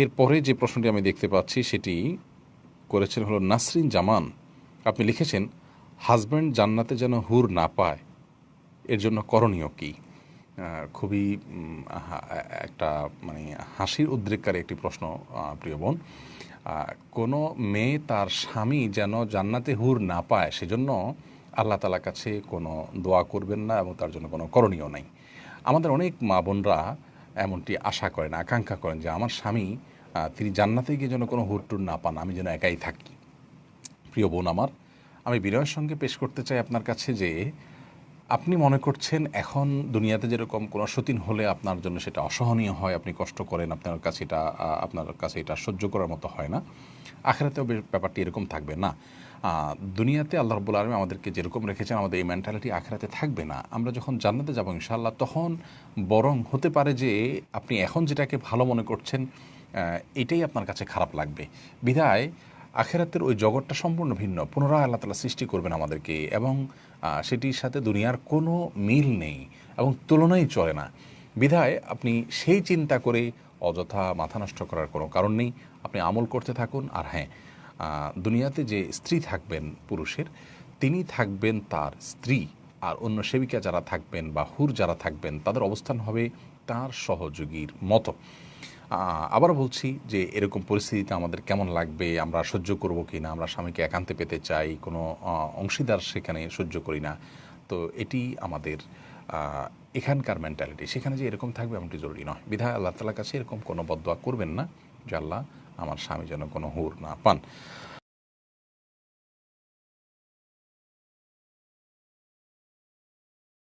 এরপরে যে প্রশ্নটি আমি দেখতে পাচ্ছি সেটি করেছেন হলো নাসরিন জামান। আপনি লিখেছেন, হাজব্যান্ড জান্নাতে যেন হুর না পায়, এর জন্য করণীয় কী? খুবই একটা মানে হাসির উদ্রেককারী একটি প্রশ্ন প্রিয় বোন। কোনো মেয়ে তার স্বামী যেন জান্নাতে হুর না পায়, সেজন্য আল্লাহ তালার কাছে কোনো দোয়া করবেন না এবং তার জন্য কোনো করণীয় নাই। আমাদের অনেক মা বোনরা এমনটি আশা করেন, আকাঙ্ক্ষা করেন যে আমার স্বামী তিনি জান্নাতে গিয়ে যেন কোনো হুর টুর না পান, আমি যেন একাই থাকি। প্রিয় বোন আমার, আমি বিনয়ের সঙ্গে পেশ করতে চাই আপনার কাছে যে আপনি মনে করছেন এখন দুনিয়াতে যেরকম কোনো সতীন হলে আপনার জন্য সেটা অসহনীয় হয়, আপনি কষ্ট করেন, আপনার কাছে এটা আপনার কাছে এটা সহ্য করার মতো হয় না? আখেরাতেও ব্যাপারটি এরকম থাকবে না। দুনিয়াতে আল্লাহ রব্বুল আলমী আমাদেরকে যেরকম রেখেছেন, আমাদের এই মেন্টালিটি আখেরাতে থাকবে না। আমরা যখন জান্নাতে যাব ইনশাল্লাহ তখন বরং হতে পারে যে আপনি এখন যেটাকে ভালো মনে করছেন এটাই আপনার কাছে খারাপ লাগবে। বিধায় আখেরাতের ওই জগৎটা সম্পূর্ণ ভিন্ন। পুনরায় আল্লাহ তালা সৃষ্টি করবেন আমাদেরকে এবং সেটির সাথে দুনিয়ার কোনো মিল নেই এবং তুলনাই চলে না। বিধায় আপনি সেই চিন্তা করে অযথা মাথা নষ্ট করার কোনো কারণ নেই। আপনি আমল করতে থাকুন আর হ্যাঁ দুনিয়াতে যে স্ত্রী থাকবেন পুরুষের, তিনি থাকবেন তার স্ত্রী। আর অন্য সেবিকা যারা থাকবেন বা হুর যারা থাকবেন, তাদের অবস্থান হবে তার সহযোগীর মতো। আবার বলছি যে এরকম পরিস্থিতিতে আমাদের কেমন লাগবে, আমরা সহ্য করব কি না আমরা স্বামীকে একান্তে পেতে চাই, কোনো অংশীদার সেখানে সহ্য করি না। তো এটি আমাদের এখানকার মেন্টালিটি সেখানে যে এরকম থাকবে এমনটি জরুরি নয়। বিধায় আল্লাহ তালার কাছে এরকম কোনো বদয়া করবেন না যে, আল্লাহ, আমার স্বামী যেন কোনো হুর না পান।